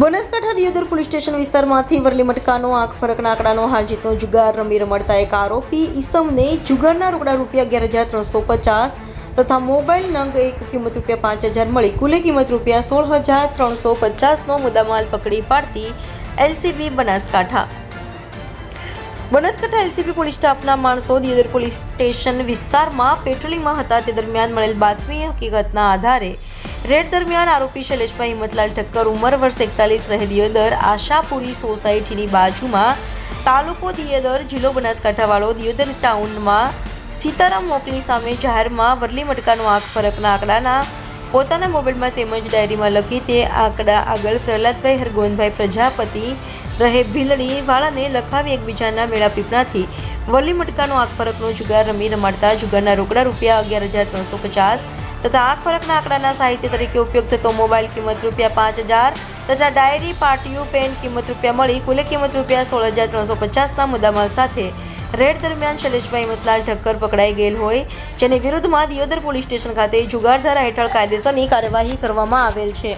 Banaskantha Deodar police station વિસ્તારમાંથી વરલી મટકાનો, આંખ ફરકના આંકડાનો હાર જીતનો જુગાર રમી રમડતા એક આરોપી ઈસમને જુગારના રોકડા રૂપિયા અગિયાર હજાર ત્રણસો પચાસ તથા મોબાઈલ નંગ એક કિંમત રૂપિયા પાંચ હજાર મળી. કુલે કિંમત રૂપિયા સોળ હજાર ત્રણસો પચાસનો મુદ્દામાલ પકડી પાડતી LCB Banaskantha. Banaskantha LCB police સ્ટાફના માણસો દિયોદર પોલીસ સ્ટેશન વિસ્તારમાં પેટ્રોલિંગમાં હતા. તે દરમિયાન મળેલ બાતમી હકીકતના આધારે રેડ દરમિયાન આરોપી શૈલેષભાઈ હિંમતલાલ ઠક્કર ઉંમર વર્ષ એકતાલીસ રહે દિયોદર આશાપુરી સોસાયટીની બાજુમાં તાલુકો દિયોદર જિલ્લો બનાસકાંઠાવાળો દિયોદર ટાઉનમાં સીતારામ મોકલી સામે જાહેરમાં વરલી મટકાનો આંખ ફરકના આંકડાના પોતાના મોબાઈલમાં તેમજ ડાયરીમાં લખી તે આંકડા આગળ પ્રહલાદભાઈ હરગોવનભાઈ પ્રજાપતિ રહે ભીલડી વાળાને લખાવી એકબીજાના મેળાપીપણાથી વરલી મટકાનો આંખ ફરકનો જુગાર રમી રમાડતા જુગારના રોકડા રૂપિયા અગિયાર હજાર ત્રણસો પચાસ તથા આ ફરકના આંકડાના સાહિત્ય તરીકે ઉપયોગ થતો મોબાઈલ કિંમત રૂપિયા પાંચ હજાર તથા ડાયરી, પાટિયું, પેન કિંમત રૂપિયા મળી, કુલે કિંમત રૂપિયા સોળ હજાર ત્રણસો પચાસના મુદ્દામાલ સાથે. રેડ દરમિયાન શૈલેષભાઈ મતલાલ ઠક્કર પકડાઈ ગયેલ હોય, જેની વિરુદ્ધમાં દિયોદર પોલીસ સ્ટેશન ખાતે જુગાર ધારા હેઠળ કાયદેસરની કાર્યવાહી કરવામાં આવેલ છે.